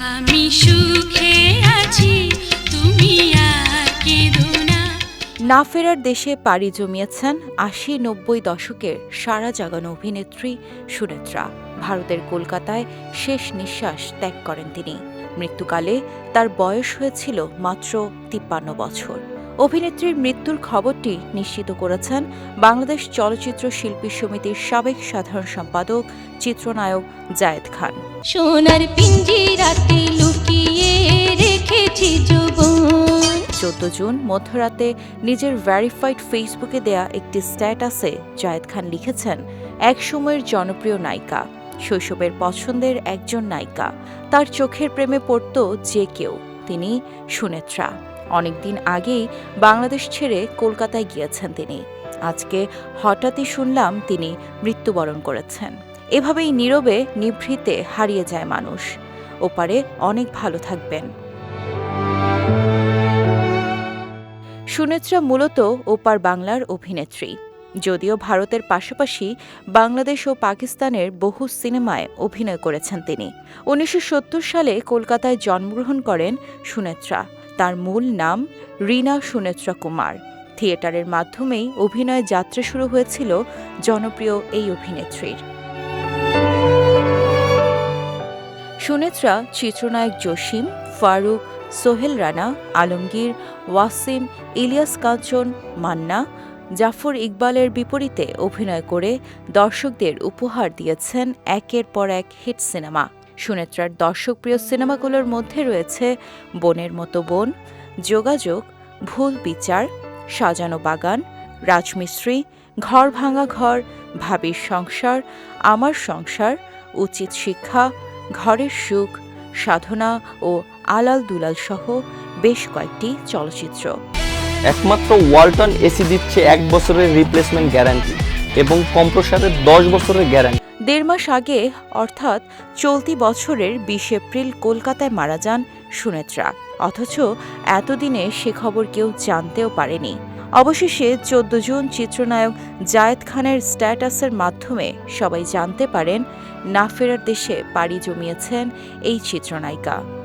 আমি আছি না ফেরার দেশে পাড়ি জমিয়েছেন আশি নব্বই দশকের সারা জাগানো অভিনেত্রী সুনেত্রা। ভারতের কলকাতায় শেষ নিঃশ্বাস ত্যাগ করেন তিনি। মৃত্যুকালে তার বয়স হয়েছিল মাত্র তিপ্পান্ন বছর। অভিনেত্রীর মৃত্যুর খবরটি নিশ্চিত করেছেন বাংলাদেশ চলচ্চিত্র শিল্পী সমিতির সাবেক সাধারণ সম্পাদক চিত্রনায়ক জায়েদ খান। সোনার পিঞ্জিরাতে লুকিয়ে রেখেছি চোদ্দ জুন মধ্যরাতে নিজের ভ্যারিফাইড ফেসবুকে দেয়া একটি স্ট্যাটাসে জায়েদ খান লিখেছেন এক সময়ের জনপ্রিয় নায়িকা শৈশবের পছন্দের একজন নায়িকা। তার চোখের প্রেমে পড়ত যে কেউ তিনি সুনেত্রা। অনেকদিন আগেই বাংলাদেশ ছেড়ে কলকাতায় গিয়েছেন তিনি। আজকে হঠাৎই শুনলাম তিনি মৃত্যুবরণ করেছেন। এভাবেই নীরবে, নিভৃতে হারিয়ে যায় মানুষ। ওপারে অনেক ভালো থাকবেন। সুনেত্রা মূলত ওপার বাংলার অভিনেত্রী। যদিও ভারতের পাশাপাশি বাংলাদেশ ও পাকিস্তানের বহু সিনেমায় অভিনয় করেছেন তিনি। উনিশশো সত্তর সালে কলকাতায় জন্মগ্রহণ করেন সুনেত্রা। তার মূল নাম রীনা সুনেত্রা কুমার। থিয়েটারের মাধ্যমেই অভিনয় যাত্রা শুরু হয়েছিল জনপ্রিয় এই অভিনেত্রীর। সুনেত্রা চিত্রনায়ক জসিম, ফারুক, সোহেল রানা, আলমগীর, ওয়াসিম, ইলিয়াস কাঞ্চন, মান্না, জাফর ইকবালের বিপরীতে অভিনয় করে দর্শকদের উপহার দিয়েছেন একের পর এক হিট সিনেমা। সুনেত্রার দর্শকপ্রিয় সিনেমাগুলোর মধ্যে রয়েছে বনের মতো বন, যোগাযোগ, ভুল বিচার, সাজানো বাগান, রাজমিস্ত্রি, ঘর ভাঙা ঘর, ভাবির সংসার, আমার সংসার, উচিত শিক্ষা, ঘরের সুখ, সাধনা ও আলাল দুলাল সহ বেশ কয়েকটি চলচ্চিত্র। একমাত্র ওয়ালটন এসি দিচ্ছে এক বছরের রিপ্লেসমেন্ট গ্যারান্টি এবং কম্প্রসারের দশ বছরের গ্যারান্টি। দেড় মাস আগে, অর্থাৎ চলতি বছরের বিশ এপ্রিল কলকাতায় মারা যান সুনেত্রা। অথচ এতদিনে সে খবর কেউ জানতেও পারেনি। অবশেষে চোদ্দ জুন চিত্রনায়ক জায়েদ খানের স্ট্যাটাসের মাধ্যমে সবাই জানতে পারেন, না ফেরার দেশে পাড়ি জমিয়েছেন এই চিত্রনায়িকা।